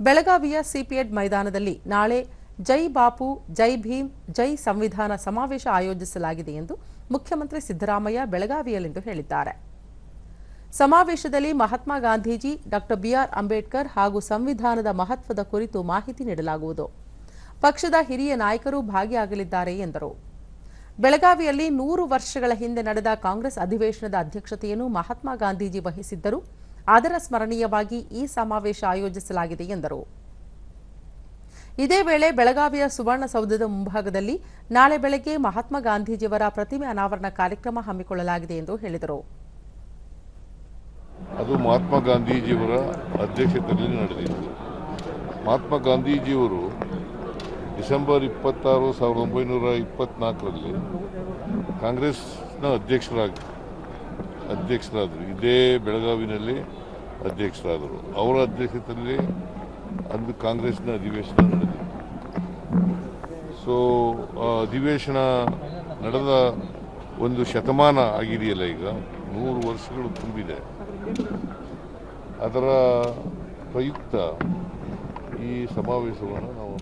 ಬೆಳಗಾವಿಯ ಸಿಪಿಎಡ್ ಮೈದಾನದಲ್ಲಿ ನಾಳೆ ಜೈ ಬಾಪು, ಜೈ ಭೀಮ್, ಜೈ ಸಂವಿಧಾನ ಸಮಾವೇಶ ಆಯೋಜಿಸಲಾಗಿದೆ ಎಂದು ಮುಖ್ಯಮಂತ್ರಿ ಸಿದ್ದರಾಮಯ್ಯ ಬೆಳಗಾವಿಯಲ್ಲಿಂದು ಹೇಳಿದ್ದಾರೆ. ಸಮಾವೇಶದಲ್ಲಿ ಮಹಾತ್ಮ ಗಾಂಧೀಜಿ, ಡಾಕ್ಟರ್ ಬಿಆರ್ ಅಂಬೇಡ್ಕರ್ ಹಾಗೂ ಸಂವಿಧಾನದ ಮಹತ್ವದ ಕುರಿತು ಮಾಹಿತಿ ನೀಡಲಾಗುವುದು. ಪಕ್ಷದ ಹಿರಿಯ ನಾಯಕರು ಭಾಗಿಯಾಗಲಿದ್ದಾರೆ ಎಂದರು. ಬೆಳಗಾವಿಯಲ್ಲಿ ನೂರು ವರ್ಷಗಳ ಹಿಂದೆ ನಡೆದ ಕಾಂಗ್ರೆಸ್ ಅಧಿವೇಶನದ ಅಧ್ಯಕ್ಷತೆಯನ್ನು ಮಹಾತ್ಮ ಗಾಂಧೀಜಿ ವಹಿಸಿದ್ದರು. ಅದರ ಸ್ಮರಣೀಯವಾಗಿ ಈ ಸಮಾವೇಶ ಆಯೋಜಿಸಲಾಗಿದೆ ಎಂದರು. ಇದೇ ವೇಳೆ ಬೆಳಗಾವಿಯ ಸುವರ್ಣಸೌಧದ ಮುಂಭಾಗದಲ್ಲಿ ನಾಳೆ ಬೆಳಗ್ಗೆ ಮಹಾತ್ಮ ಗಾಂಧೀಜಿಯವರ ಪ್ರತಿಮೆ ಅನಾವರಣ ಕಾರ್ಯಕ್ರಮ ಹಮ್ಮಿಕೊಳ್ಳಲಾಗಿದೆ ಎಂದು ಹೇಳಿದರು. ಅದು ಮಹಾತ್ಮ ಗಾಂಧೀಜಿಯವರ ಅಧ್ಯಕ್ಷತೆಯಲ್ಲಿ ನಡೆದಿತ್ತು. ಮಹಾತ್ಮ ಗಾಂಧೀಜಿಯವರು ಡಿಸೆಂಬರ್ ಇಪ್ಪತ್ತಾರು ಸಾವಿರದ ಒಂಬೈನೂರ ಇಪ್ಪತ್ನಾಲ್ಕರಲ್ಲಿ ಕಾಂಗ್ರೆಸ್ನ ಅಧ್ಯಕ್ಷರಾಗಿ ಅಧ್ಯಕ್ಷರಾದರು. ಇದೇ ಬೆಳಗಾವಿನಲ್ಲಿ ಅಧ್ಯಕ್ಷರಾದರು. ಅವರ ಅಧ್ಯಕ್ಷತೆಯಲ್ಲಿ ಅಂದು ಕಾಂಗ್ರೆಸ್ನ ಅಧಿವೇಶನ ನಡೆದಿತ್ತು. ಸೊ ಆ ಅಧಿವೇಶನ ನಡೆದ ಒಂದು ಶತಮಾನ ಆಗಿದೆಯಲ್ಲ ಈಗ? ನೂರು ವರ್ಷಗಳು ತುಂಬಿದೆ. ಅದರ ಪ್ರಯುಕ್ತ ಈ ಸಮಾವೇಶವನ್ನು ನಾವು